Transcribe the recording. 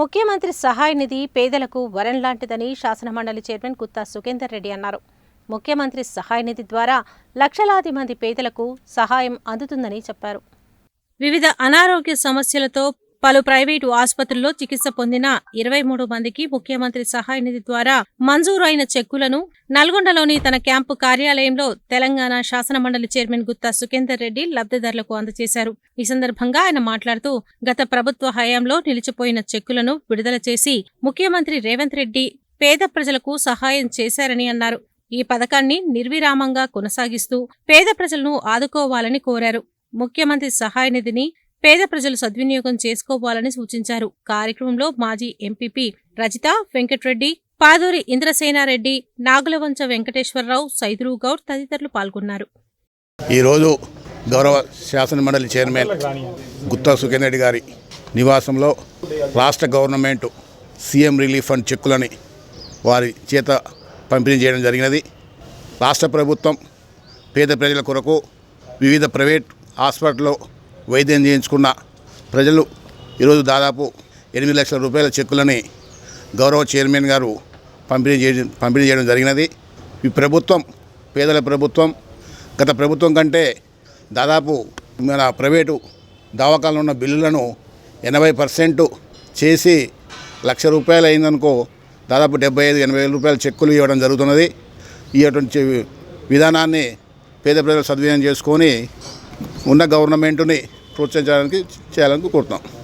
ముఖ్యమంత్రి సహాయ నిధి పేదలకు వరం లాంటిదని శాసనమండలి చైర్మన్ గుత్తా సుఖేందర్ రెడ్డి అన్నారు. ముఖ్యమంత్రి సహాయ నిధి ద్వారా లక్షలాది మంది పేదలకు సహాయం అందుతుందని చెప్పారు. వివిధ అనారోగ్య సమస్యలతో పలు ప్రైవేటు ఆసుపత్రుల్లో చికిత్స పొందిన ఇరవై మూడు మందికి ముఖ్యమంత్రి సహాయ నిధి ద్వారా మంజూరు అయిన చెక్కులను నల్గొండలోని తన క్యాంపు కార్యాలయంలో తెలంగాణ శాసనమండలి చైర్మన్ గుత్తా సుఖేందర్ రెడ్డి లబ్ధిదారులకు అందజేశారు. ఈ సందర్భంగా ఆయన మాట్లాడుతూ గత ప్రభుత్వ హయాంలో నిలిచిపోయిన చెక్కులను విడుదల చేసి ముఖ్యమంత్రి రేవంత్ రెడ్డి పేద ప్రజలకు సహాయం చేశారని అన్నారు. ఈ పథకాన్ని నిర్విరామంగా కొనసాగిస్తూ పేద ప్రజలను ఆదుకోవాలని కోరారు. ముఖ్యమంత్రి సహాయ నిధిని పేద ప్రజలు సద్వినియోగం చేసుకోవాలని సూచించారు. కార్యక్రమంలో మాజీ ఎంపీపీ రజిత వెంకట్రెడ్డి పాదూరి ఇంద్రసేనారెడ్డి నాగులవంచ వెంకటేశ్వరరావు సైదురు గౌడ్ తదితరులు పాల్గొన్నారు. ఈరోజు గౌరవ శాసన మండలి చైర్మన్ గుత్తా సుఖేందర్ రెడ్డి గారి నివాసంలో రాష్ట్ర గవర్నమెంట్ సీఎం రిలీఫ్ ఫండ్ చెక్కులని వారి చేత పంపిణీ చేయడం జరిగినది. రాష్ట్ర ప్రభుత్వం పేద ప్రజల కొరకు వివిధ ప్రైవేట్ హాస్పిటల్లో వైద్యం చేయించుకున్న ప్రజలు ఈరోజు దాదాపు ఎనిమిది లక్షల రూపాయల చెక్కులని గౌరవ చైర్మన్ గారు పంపిణీ చేయడం పంపిణీ చేయడం జరిగినది. ఈ ప్రభుత్వం పేదల ప్రభుత్వం గత ప్రభుత్వం కంటే దాదాపు మన ప్రైవేటు దవాఖానలో ఉన్న బిల్లులను ఎనభై పర్సెంట్ చేసి లక్ష రూపాయలు అయిందనుకో దాదాపు డెబ్బై ఐదు ఎనభై వేల రూపాయల చెక్కులు ఇవ్వడం జరుగుతున్నది. ఇటువంటి విధానాన్ని పేద ప్రజలు సద్వినియోగం చేసుకొని ఉన్న గవర్నమెంటుని ప్రోత్సహించడానికి చేయాలని కోరుతున్నాం.